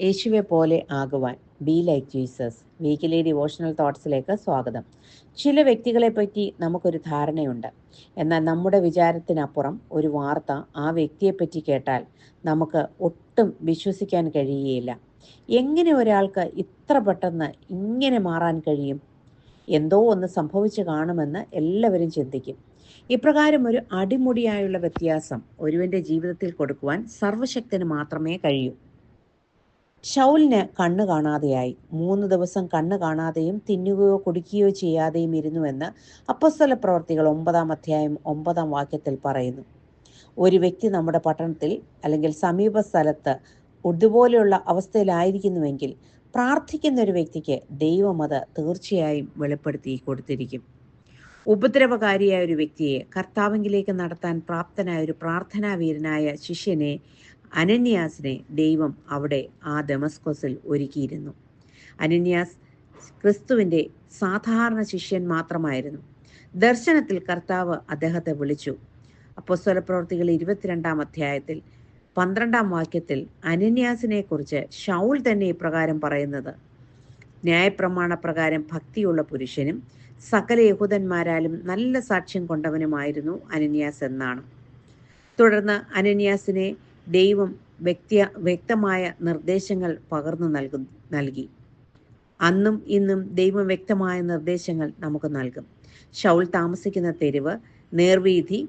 യേശുവെ പോലെ ആകുവാൻ. Be like Jesus weekly devotional തോട്ട്സിലേക്ക് സ്വാഗതം. ചില വ്യക്തികളെ പറ്റി നമുക്കൊരു ധാരണയുണ്ട്. എന്നാൽ നമ്മുടെ വിചാരത്തിനപ്പുറം ഒരു വാർത്ത ആ വ്യക്തിയെപ്പറ്റി കേട്ടാൽ നമുക്ക് ഒട്ടും വിശ്വസിക്കാൻ കഴിയുകയില്ല. എങ്ങനെ ഒരാൾക്ക് ഇത്ര പെട്ടെന്ന് ഇങ്ങനെ മാറാൻ കഴിയും? എന്തോ ഒന്ന് സംഭവിച്ചു കാണുമെന്ന് എല്ലാവരും ചിന്തിക്കും. ഇപ്രകാരം ഒരു അടിമുടിയായുള്ള വ്യത്യാസം ഒരുവന്റെ ജീവിതത്തിൽ കൊടുക്കുവാൻ സർവശക്തിന് മാത്രമേ കഴിയൂ. ഷൗലിന് കണ്ണു കാണാതെയായി. മൂന്ന് ദിവസം കണ്ണു കാണാതെയും തിന്നുകയോ കുടിക്കുകയോ ചെയ്യാതെയും ഇരുന്നുവെന്ന് അപ്പസ്തല പ്രവർത്തികൾ ഒമ്പതാം അധ്യായം ഒമ്പതാം വാക്യത്തിൽ പറയുന്നു. ഒരു വ്യക്തി നമ്മുടെ പട്ടണത്തിൽ അല്ലെങ്കിൽ സമീപ സ്ഥലത്ത് ഇതുപോലെയുള്ള അവസ്ഥയിലായിരിക്കുന്നുവെങ്കിൽ പ്രാർത്ഥിക്കുന്ന ഒരു വ്യക്തിക്ക് ദൈവം അത് തീർച്ചയായും വെളിപ്പെടുത്തി കൊടുത്തിരിക്കും. ഉപദ്രവകാരിയായ ഒരു വ്യക്തിയെ കർത്താവിംഗിലേക്ക് നടത്താൻ പ്രാപ്തനായ ഒരു പ്രാർത്ഥനാവീരനായ ശിഷ്യനെ അനന്യാസിനെ ദൈവം അവിടെ ആ ദമസ്കോസിൽ ഒരുക്കിയിരുന്നു. അനന്യാസ് ക്രിസ്തുവിന്റെ സാധാരണ ശിഷ്യൻ മാത്രമായിരുന്നു. ദർശനത്തിൽ കർത്താവ് അദ്ദേഹത്തെ വിളിച്ചു. അപ്പോസ്തല പ്രവർത്തികൾ ഇരുപത്തിരണ്ടാം അധ്യായത്തിൽ പന്ത്രണ്ടാം വാക്യത്തിൽ അനന്യാസിനെ കുറിച്ച് ഷൗൽ തന്നെ ഇപ്രകാരം പറയുന്നത്. ന്യായപ്രമാണ പ്രകാരം ഭക്തിയുള്ള പുരുഷനും സകല യഹൂദന്മാരാലും നല്ല സാക്ഷ്യം കൊണ്ടവനുമായിരുന്നു അനന്യാസ് എന്നാണ്. തുടർന്ന് അനന്യാസിനെ ദൈവം വ്യക്തി വ്യക്തമായ നിർദ്ദേശങ്ങൾ പകർന്നു നൽകും നൽകി. അന്നും ഇന്നും ദൈവം വ്യക്തമായ നിർദ്ദേശങ്ങൾ നമുക്ക് നൽകും. ഷൗൽ താമസിക്കുന്ന തെരുവ് നേർവീതി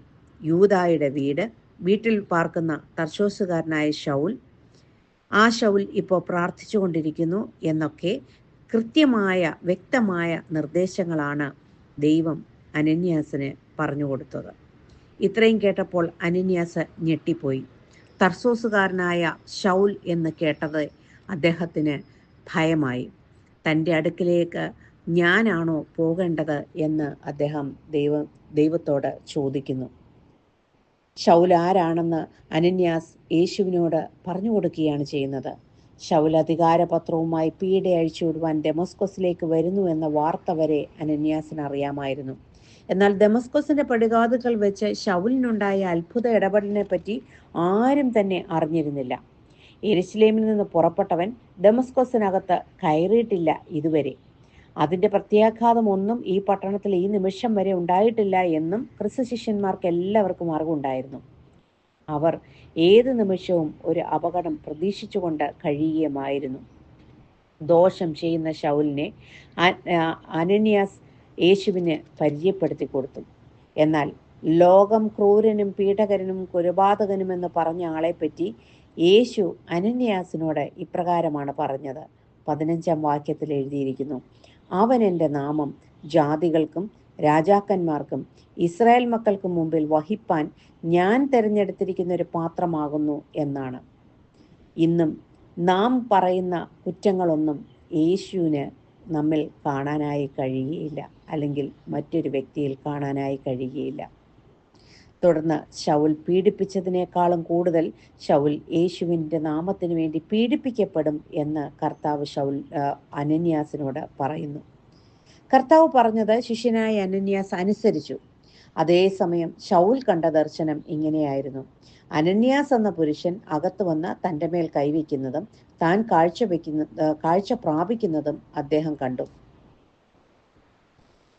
യൂതായുടെ വീട് വീട്ടിൽ പാർക്കുന്ന തർശോസുകാരനായ ഷൗൽ ആ ഷൗൽ ഇപ്പോൾ പ്രാർത്ഥിച്ചുകൊണ്ടിരിക്കുന്നു എന്നൊക്കെ കൃത്യമായ വ്യക്തമായ നിർദ്ദേശങ്ങളാണ് ദൈവം അനന്യാസിന് പറഞ്ഞു കൊടുത്തത്. ഇത്രയും കേട്ടപ്പോൾ അനന്യാസ് ഞെട്ടിപ്പോയി. തർസോസുകാരനായ ഷൗൽ എന്ന് കേട്ടത് അദ്ദേഹത്തിന് ഭയമായി. തന്റെ അടുക്കിലേക്ക് ഞാനാണോ പോകേണ്ടത് എന്ന് അദ്ദേഹം ദൈവ ദൈവത്തോട് ചോദിക്കുന്നു. ഷൗൽ ആരാണെന്ന് അനന്യാസ് യേശുവിനോട് പറഞ്ഞു കൊടുക്കുകയാണ് ചെയ്യുന്നത്. ഷൗൽ അധികാരപത്രവുമായി പീഡ അഴിച്ചുവിടുവാൻ ഡെമസ്കോസിലേക്ക് വരുന്നു എന്ന വാർത്ത വരെ അനന്യാസിന് അറിയാമായിരുന്നു. എന്നാൽ ഡെമസ്കോസിന്റെ പടികാതുകൾ വെച്ച് ഷൗലിനുണ്ടായ അത്ഭുത ഇടപെടലിനെ പറ്റി ആരും തന്നെ അറിഞ്ഞിരുന്നില്ല. എരുസലേമിൽ നിന്ന് പുറപ്പെട്ടവൻ ഡെമസ്കോസിനകത്ത് കയറിയിട്ടില്ല ഇതുവരെ. അതിന്റെ പ്രത്യാഘാതം ഒന്നും ഈ പട്ടണത്തിൽ ഈ നിമിഷം വരെ ഉണ്ടായിട്ടില്ല എന്നും ക്രിസ്തു ശിഷ്യന്മാർക്ക് എല്ലാവർക്കും അറിവുണ്ടായിരുന്നു. അവർ ഏത് നിമിഷവും ഒരു അപകടം പ്രതീക്ഷിച്ചുകൊണ്ട് കഴിയുകയുമായിരുന്നു. ദോഷം ചെയ്യുന്ന ഷൗലിനെ അനന്യാസ് യേശുവിന് പരിചയപ്പെടുത്തി കൊടുത്തു. എന്നാൽ ലോകം ക്രൂരനും പീഡകരനും കൊലപാതകനുമെന്ന് പറഞ്ഞ ആളെപ്പറ്റി യേശു അനന്യാസിനോട് ഇപ്രകാരമാണ് പറഞ്ഞത്. പതിനഞ്ചാം വാക്യത്തിൽ എഴുതിയിരിക്കുന്നു അവൻ എന്റെ നാമം ജാതികൾക്കും രാജാക്കന്മാർക്കും ഇസ്രായേൽ മക്കൾക്കും മുമ്പിൽ വഹിപ്പാൻ ഞാൻ തിരഞ്ഞെടുത്തിരിക്കുന്ന ഒരു പാത്രമാകുന്നു എന്നാണ്. ഇന്നും നാം പറയുന്ന കുറ്റങ്ങളൊന്നും യേശുവിന് നമ്മിൽ കാണാനായി കഴിയുകയില്ല അല്ലെങ്കിൽ മറ്റൊരു വ്യക്തിയിൽ കാണാനായി കഴിയുകയില്ല തുടർന്ന് ശൗൽ പീഡിപ്പിച്ചതിനേക്കാളും കൂടുതൽ ശൗൽ യേശുവിന്റെ നാമത്തിന് വേണ്ടി പീഡിപ്പിക്കപ്പെടും എന്ന് കർത്താവ് ശൗൽ അനന്യാസിനോട് പറയുന്നു. കർത്താവ് പറഞ്ഞത് ശിഷ്യനായ അനന്യാസ് അനുസരിച്ചു. അതേസമയം ശൗൽ കണ്ട ദർശനം ഇങ്ങനെയായിരുന്നു. അനന്യാസ് എന്ന പുരുഷൻ അകത്തു വന്ന് തന്റെ മേൽ കൈവയ്ക്കുന്നതും താൻ കാഴ്ച വയ്ക്കുന്ന കാഴ്ച പ്രാപിക്കുന്നതും അദ്ദേഹം കണ്ടു.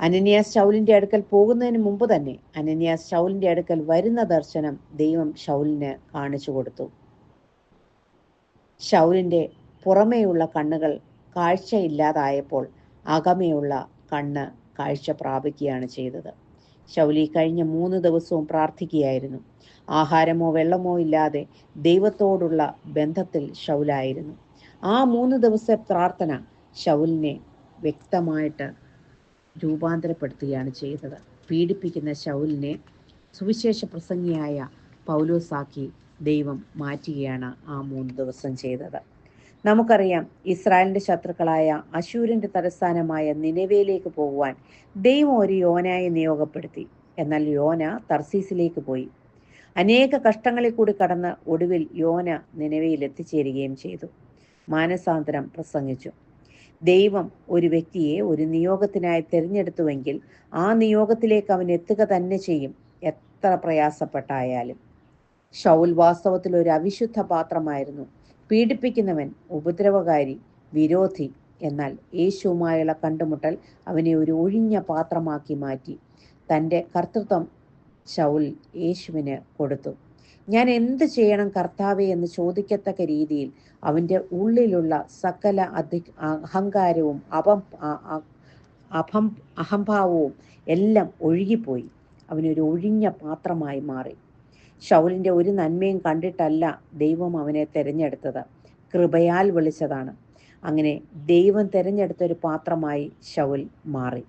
അനന്യാസ് ഷൗലിന്റെ അടുക്കൽ പോകുന്നതിന് മുമ്പ് തന്നെ അനന്യാസ് ഷൗലിന്റെ അടുക്കൽ വരുന്ന ദർശനം ദൈവം ശൗലിന് കാണിച്ചു കൊടുത്തു. ശൗലിന്റെ പുറമേയുള്ള കണ്ണുകൾ കാഴ്ചയില്ലാതായപ്പോൾ അകമേയുള്ള കണ്ണ് കാഴ്ച പ്രാപിക്കുകയാണ് ചെയ്തത്. ഷൗലി കഴിഞ്ഞ മൂന്ന് ദിവസവും പ്രാർത്ഥിക്കുകയായിരുന്നു. ആഹാരമോ വെള്ളമോ ഇല്ലാതെ ദൈവത്തോടുള്ള ബന്ധത്തിൽ ഷൗലായിരുന്നു ആ മൂന്ന് ദിവസത്തെ പ്രാർത്ഥന ശൗലിനെ വ്യക്തമായിട്ട് രൂപാന്തരപ്പെടുത്തുകയാണ് ചെയ്തത്. പീഡിപ്പിക്കുന്ന ശൗലിനെ സുവിശേഷ പ്രസംഗിയായ പൗലോസാക്കി ദൈവം മാറ്റുകയാണ് ആ മൂന്ന് ദിവസം ചെയ്തത്. നമുക്കറിയാം ഇസ്രായേലിന്റെ ശത്രുക്കളായ അശൂരിന്റെ തലസ്ഥാനമായ നിലവയിലേക്ക് പോകുവാൻ ദൈവം ഒരു യോനയെ നിയോഗപ്പെടുത്തി. എന്നാൽ യോന തർസീസിലേക്ക് പോയി. അനേക കഷ്ടങ്ങളിൽ കൂടി കടന്ന് ഒടുവിൽ യോന നിലവയിൽ എത്തിച്ചേരുകയും ചെയ്തു. മാനസാന്തരം പ്രസംഗിച്ചു. ദൈവം ഒരു വ്യക്തിയെ ഒരു നിയോഗത്തിനായി തിരഞ്ഞെടുത്തുവെങ്കിൽ ആ നിയോഗത്തിലേക്ക് അവൻ എത്തുക തന്നെ ചെയ്യും. എത്ര പ്രയാസപ്പെട്ടായാലും. ഷൗൽ വാസ്തവത്തിൽ ഒരു അവിശുദ്ധ പാത്രമായിരുന്നു. പീഡിപ്പിക്കുന്നവൻ ഉപദ്രവകാരി വിരോധി എന്നാൽ യേശുവുമായുള്ള കണ്ടുമുട്ടൽ അവനെ ഒരു ഒഴിഞ്ഞ പാത്രമാക്കി മാറ്റി. തന്റെ കർത്തൃത്വം ശൗൽ യേശുവിന് കൊടുത്തു. ഞാൻ എന്ത് ചെയ്യണം കർത്താവെ എന്ന് ചോദിക്കത്തക്ക രീതിയിൽ അവന്റെ ഉള്ളിലുള്ള സകല അധി അഹങ്കാരവും അപം അഭം അഹംഭാവവും എല്ലാം ഒഴുകിപ്പോയി. അവനൊരു ഒഴിഞ്ഞ പാത്രമായി മാറി. ഷൗലിന്റെ ഒരു നന്മയും കണ്ടിട്ടല്ല ദൈവം അവനെ തിരഞ്ഞെടുത്തത്. കൃപയാൽ വിളിച്ചതാണ്. അങ്ങനെ ദൈവം തിരഞ്ഞെടുത്ത ഒരു പാത്രമായി ഷൗൽ മാറി.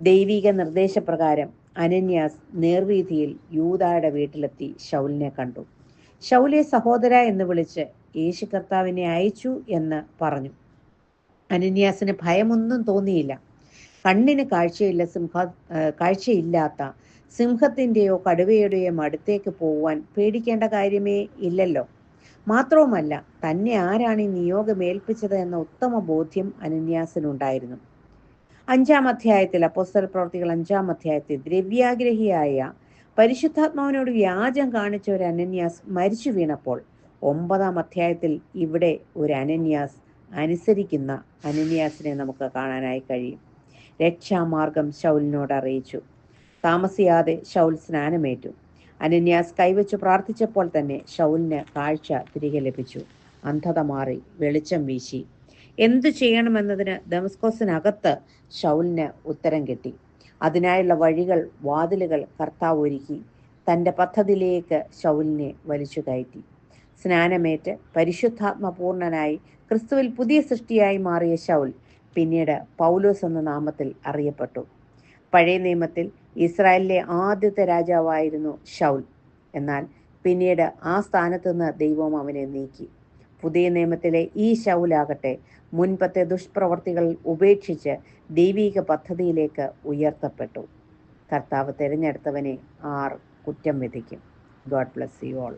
ദൈവിക നിർദ്ദേശപ്രകാരം അനന്യാസ് നേർവീതിയിൽ യൂതായുടെ വീട്ടിലെത്തി ഷൗലിനെ കണ്ടു. ഷൗലെ സഹോദര എന്ന് വിളിച്ച് യേശു കർത്താവിനെ അയച്ചു എന്ന് പറഞ്ഞു. അനന്യാസിന് ഭയമൊന്നും തോന്നിയില്ല. കണ്ണിന് കാഴ്ചയില്ല സിംഹ കാഴ്ചയില്ലാത്ത സിംഹത്തിന്റെയോ കടുവയുടെയോ അടുത്തേക്ക് പോവാൻ പേടിക്കേണ്ട കാര്യമേ ഇല്ലല്ലോ. മാത്രവുമല്ല തന്നെ ആരാണ് ഈ നിയോഗം ഏൽപ്പിച്ചത് എന്ന ഉത്തമ ബോധ്യം അനന്യാസിനുണ്ടായിരുന്നു. അഞ്ചാം അധ്യായത്തിൽ അപ്പോസ്തല പ്രവർത്തികൾ അഞ്ചാം അധ്യായത്തിൽ ദ്രവ്യാഗ്രഹിയായ പരിശുദ്ധാത്മാവിനോട് വ്യാജം കാണിച്ച ഒരു അനന്യാസ് മരിച്ചു വീണപ്പോൾ ഒമ്പതാം അധ്യായത്തിൽ ഇവിടെ ഒരു അനന്യാസ് അനുസരിക്കുന്ന അനന്യാസിനെ നമുക്ക് കാണാനായി കഴിയും. രക്ഷാമാർഗം ശൗലിനോട് അറിയിച്ചു. താമസിയാതെ ശൗൽ സ്നാനമേറ്റു. അനന്യാസ് കൈവച്ചു പ്രാർത്ഥിച്ചപ്പോൾ തന്നെ ഷൗലിന് കാഴ്ച തിരികെ ലഭിച്ചു. അന്ധത മാറി വെളിച്ചം വീശി. എന്തു ചെയ്യണമെന്നതിന് ദമസ്കോസിനകത്ത് ഷൗലിന് ഉത്തരം കിട്ടി. അതിനായുള്ള വഴികൾ വാതിലുകൾ കർത്താവ് ഒരുക്കി തന്റെ പദ്ധതിയിലേക്ക് ഷൗലിനെ വലിച്ചു കയറ്റി. സ്നാനമേറ്റ് പരിശുദ്ധാത്മപൂർണനായി ക്രിസ്തുവിൽ പുതിയ സൃഷ്ടിയായി മാറിയ ഷൗൽ പിന്നീട് പൗലോസ് എന്ന നാമത്തിൽ അറിയപ്പെട്ടു. പഴയ നിയമത്തിൽ ഇസ്രായേലിലെ ആദ്യത്തെ രാജാവായിരുന്നു ഷൗൽ എന്നാൽ പിന്നീട് ആ സ്ഥാനത്ത് നിന്ന് ദൈവം അവനെ നീക്കി. പുതിയ നിയമത്തിലെ ഈ ശൗലാകട്ടെ മുൻപത്തെ ദുഷ്പ്രവർത്തികൾ ഉപേക്ഷിച്ച് ദൈവിക പദ്ധതിയിലേക്ക് ഉയർത്തപ്പെട്ടു. കർത്താവ് തിരഞ്ഞെടുത്തവനെ ആർ കുറ്റം വിധിക്കും. God bless you all.